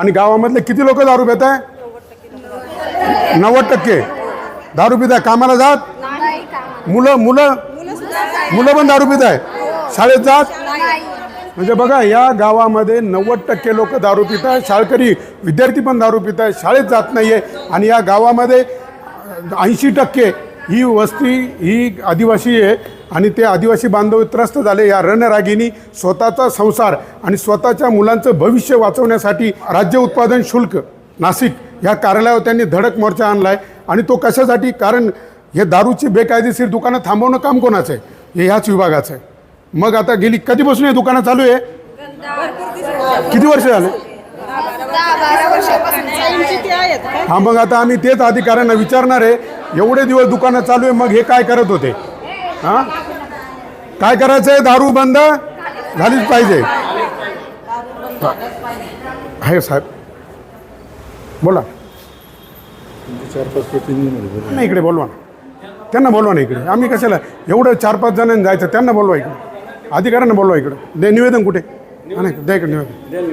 आणि गावामधले किती लोक दारू पित आहे? नव्वद टक्के. दारू पित आहे. कामाला जात? मुलं मुलं? मुलं पण दारू पित आहे. शाळेत जात? म्हणजे बघा या गावामध्ये नव्वद टक्के लोक दारू पित आहेत शाळकरी विद्यार्थी पण दारू पित आहेत शाळेत जात नाही आहे आणि या गावामध्ये ऐंशी टक्के ही वस्ती ही आदिवासी आहे. आणि ते आदिवासी बांधव त्रस्त झाले. या रणरागिनी स्वतःचा संसार आणि स्वतःच्या मुलांचं भविष्य वाचवण्यासाठी राज्य उत्पादन शुल्क नाशिक ह्या कार्यालयावर त्यांनी धडक मोर्चा आणला आहे आणि तो कशासाठी? कारण हे दारूची बेकायदेशीर दुकानं थांबवणं काम कोणाचं आहे? हे ह्याच विभागाचं आहे. मग आता गेली कधीपासून हे दुकानं चालू आहे? किती वर्ष झाले? हा मग आता आम्ही तेच अधिकाऱ्यांना विचारणार आहे. एवढे दिवस दुकानं चालू आहे मग हे काय करत होते? हां? काय करायचं आहे दारू बंद? झालीच पाहिजे. आहे साहेब. बोला. नाही इकडे बोलवा ना. त्यांना बोलवा ना इकडे. आम्ही कशाला? एवढं चार पाच जणांनी जायचं त्यांना बोलवा इकडे. अधिकाऱ्यांना बोलवा इकडे. दे निवेदन कुठे? नाही द्या इकडे निवेदन.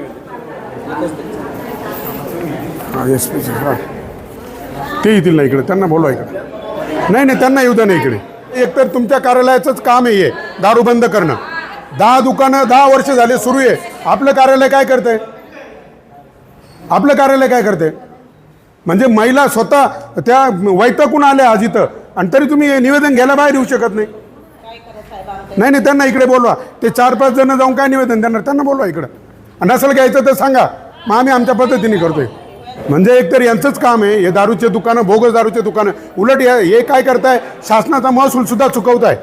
हां एस पी हां. ते येतील ना इकडे. त्यांना बोलवा इकडे. नाही नाही त्यांना येऊ द्या ना इकडे. एकतर तुमच्या कार्यालयाचंच काम आहे दारू बंद करणं. दहा दुकानं दहा वर्ष झाले सुरू आहे. आपलं कार्यालय काय करते आपलं कार्यालय काय करते म्हणजे महिला स्वतः त्या वैतकून आल्या आज इथं. आणि तरी तुम्ही निवेदन घ्यायला बाहेर येऊ शकत नाही. नाही नाही त्यांना इकडे बोलवा. ते चार पाच जण जाऊन काय निवेदन देणार? त्यांना बोलवा इकडं. आणि असं घ्यायचं तर सांगा. मग आम्ही आमच्या पद्धतीने करतोय. म्हणजे एकतर यांचंच काम आहे. हे दारूचे दुकानं भोगस दारूचे दुकानं. उलट हे काय करताय? शासनाचा महसूल सुद्धा चुकवताय.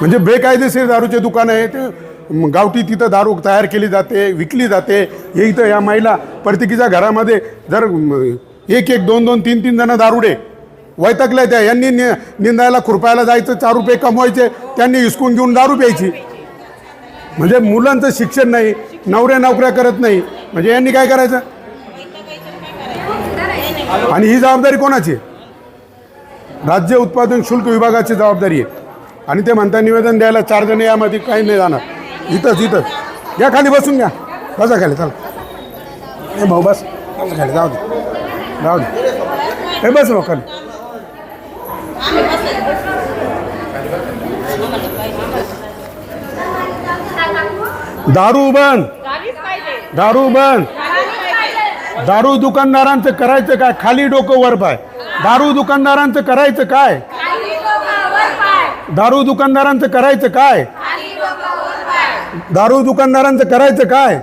म्हणजे बेकायदेशीर दारूचे दुकानं आहे ते गावठी तिथं दारू तयार केली जाते विकली जाते. हे इथं या महिला प्रत्येकीच्या घरामध्ये जर एक एक दोन दोन तीन तीन जण दारुडे वैतकल्या त्या यांनी नि निंदायला खुरपायला जायचं चार रुपये कमवायचे त्यांनी हिसकून घेऊन दारू प्यायची. म्हणजे मुलांचं शिक्षण नाही नवऱ्या नोकऱ्या करत नाही. म्हणजे यांनी काय करायचं? आणि ही जबाबदारी कोणाची? आहे राज्य उत्पादन शुल्क विभागाची जबाबदारी आहे. आणि ते म्हणता निवेदन द्यायला चार जण यामध्ये काही नाही जाणार. इथंच इथंच. या खाली बसून घ्या. बसा खाली चला. हे भाऊ बस. बसा खाली जाऊ दे. जाऊ दे. हे बस भाऊ खाली. दारू बंद दारू बंद दारू दुकानदारांचं करायचं काय? खाली डोकं वर पाय. दारू दुकानदारांचं करायचं काय? दारू दुकानदारांचं करायचं काय? दारू दुकानदारांचं करायचं काय?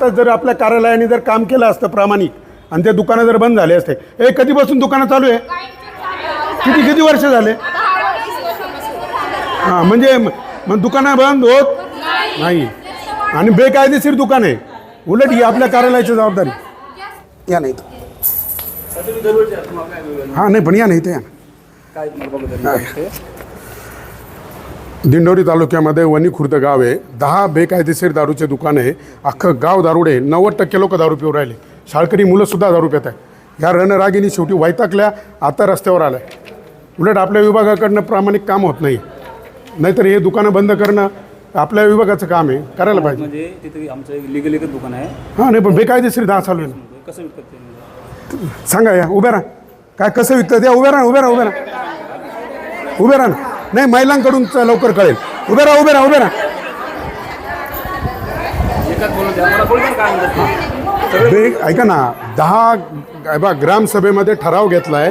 तर जर आपल्या कार्यालयाने जर काम केलं असतं प्रामाणिक आणि ते दुकानं जर बंद झाले असते ए कधीपासून दुकानं चालू आहे? किती किती वर्ष झाले? हां म्हणजे मग दुकानं बंद होत नाही. आणि बेकायदेशीर दुकान आहे. उलट ही आपल्या कार्यालयाची जबाबदारी. या नाही हां नाही पण या नाही ते या. ना. दिंडोरी तालुक्यामध्ये वणी खुर्द गाव आहे. दहा बेकायदेशीर दारूचे दुकान आहे. अख्खं गाव दारुडे. नव्वद टक्के लोक दारू पिऊ राहिले. शाळकरी मुलंसुद्धा दारू पित आहे. ह्या रणरागिनी शेवटी वैतागल्या आता रस्त्यावर आल्या. उलट आपल्या विभागाकडनं प्रामाणिक काम होत नाही. नाहीतर हे दुकानं बंद करणं आपल्या विभागाचं काम आहे. करायला पाहिजे. म्हणजे तिथे आमचं लिगल एकच दुकान आहे. हां नाही पण बेकायदेशीर दहा चालू आहे. कसं विकत? सांगा या उभ्या राहा. काय कसं विकतात? या उभ्या राहा उभ्या राहा उभ्या राहा. उभ्या राहा ना. नाही महिलांकडून च- लवकर कळेल. उभ्या राहा उभ्या राहा उभ्या राहा. एकाच बोलून द्या. मला बोलून काय म्हणतात बे ऐका ना दहा ग्रामसभेमध्ये ठराव घेतला आहे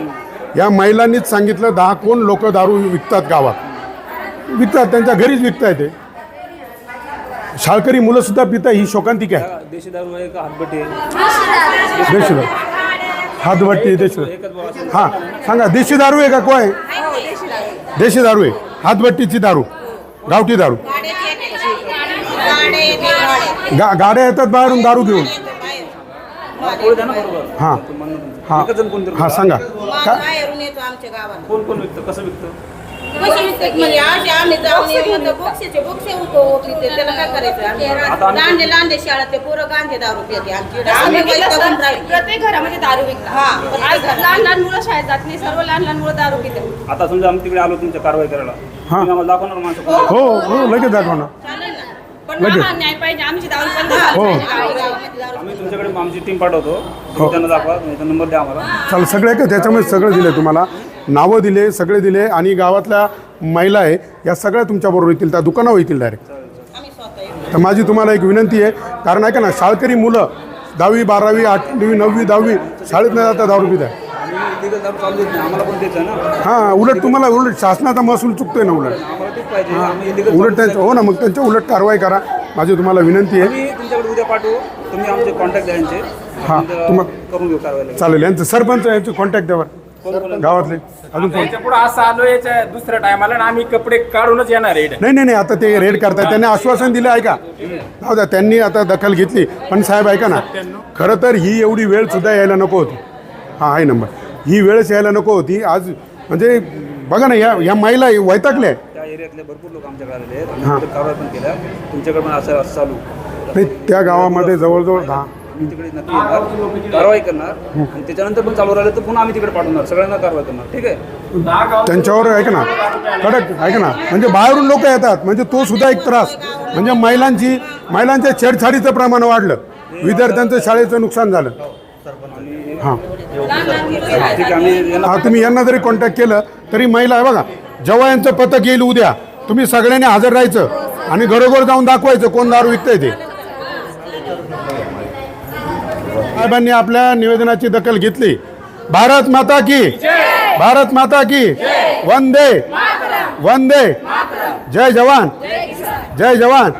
या महिलांनीच सांगितलं दहा कोण लोक दारू विकतात गावात? विकतात त्यांच्या घरीच विकताय ते. शाळकरी मुलंसुद्धा पिता ही शोकांतिका आहे. देशी दारू आहे. का हातबट्टी आहे देशी दारू. हातभट्टी देशी हां सांगा देशी दारू आहे का काय देशी दारू आहे. हातभट्टीची दारू. गावठी दारू. गा गाड्या येतात बाहेरून दारू घेऊन. हां. हां. हां सांगा. का बाहेरून येतो आमच्या गावात कोण कोण विकतं? कसं विकतं? विकतात म्हणजे असे आम्ही जाऊन येतो तर बोक्सीचे बोक्से होतो तिथे त्याला काय करायचं? आम्ही लांडे लांडे शाळा ते पोरं गांजे दारू पिते आमची आम्ही वैतागून राहिलो. प्रत्येक घरामध्ये दारू विकतात. हा, आज लहान लहान मुलं शाळेत जात नाही. सर्व लहान लहान मुलं दारू पितात. आता समजा आम्ही तिकडे आलो तुमच्या कारवाई करायला. तुम्ही आम्हाला दाखवणार माणसं कोण? हो हो लगेच दाखवा ना चालेल. ना पण लगेच. न्याय पाहिजे आमची दारू बंद झाली हो. पाहिजे गावामध्ये. आम्ही तुमच्याकडे आमची टीम पाठवतो तुम्ही त्यांना दाखवा त्यांचा नंबर द्या आम्हाला चालेल सगळे काय त्याच्यामध्ये सगळं दिलं तुम्हाला नावं दिले सगळे दिले आणि गावातल्या महिला आहे या सगळ्या तुमच्याबरोबर येतील त्या दुकानावर येतील डायरेक्ट आम्ही स्वतः येऊ. तर माझी तुम्हाला एक विनंती आहे कारण ऐका ना शाळकरी मुलं दहावी बारावी आठवी नववी दहावी शाळेत न जाता दारू पित आहे हां उलट तुम्हाला उलट शासनाचा महसूल चुकतोय ना उलट? उलट त्यांचं हो ना मग त्यांच्या उलट कारवाई करा. माझी तुम्हाला विनंती आहे. आम्ही तुमच्याकडे उद्या पाठवू. तुम्ही आमचे कॉन्टॅक्ट द्या यांचे. हा, करून घेऊ कारवाई चालेल यांचं सरपंच यांचे कॉन्टॅक्ट द्यावर. गावातले. अजून पुढे असं आलो याच्या दुसऱ्या टायमाला आणि आम्ही कपडे काढूनच येणार इकडे. नाही नाही नाही आता ते रेड करताय त्यांनी आश्वासन दिलं आहे का जाऊ द्या त्यांनी आता दखल घेतली. पण साहेब ऐका ना. खरं तर ही एवढी वेळ सुद्धा यायला नको होती. हां आहे नंबर. ही वेळच यायला नको होती. आज म्हणजे बघा ना या या महिला वैतागल्या त्या एरियातले भरपूर लोक आमच्याकडे आलेले आहेत. आम्ही तिथे कारवाई पण केल्या. तुमच्याकडे पण असं असं चालू. नाही त्या गावामध्ये जवळजवळ दहा. आम्ही तिकडे नक्की येणार. कारवाई करणार. आणि त्याच्यानंतर पण चालू राहिलं तर पुन्हा आम्ही तिकडे पाठवणार. सगळ्यांना कारवाई करणार. ठीक आहे? त्यांच्यावर ऐक ना. कडक ऐक ना. म्हणजे बाहेरून लोक येतात. म्हणजे तो सुद्धा एक त्रास. म्हणजे महिलांची महिलांच्या छेडछाडीचं प्रमाण वाढलं. विद्यार्थ्यांचं शाळेचं नुकसान झालं. हां. हा तुम्ही यांना जरी कॉन्टॅक्ट केलं तरी महिला आहे बघा जेव्हा यांचं पथक येईल उद्या तुम्ही सगळ्यांनी हजर राहायचं आणि घरोघर जाऊन दाखवायचं कोण दारू विकतंय ते. साहेबांनी आपल्या निवेदनाची दखल घेतली. भारत माता की भारत माता की वंदे वंदे. जय जवान जय जवान.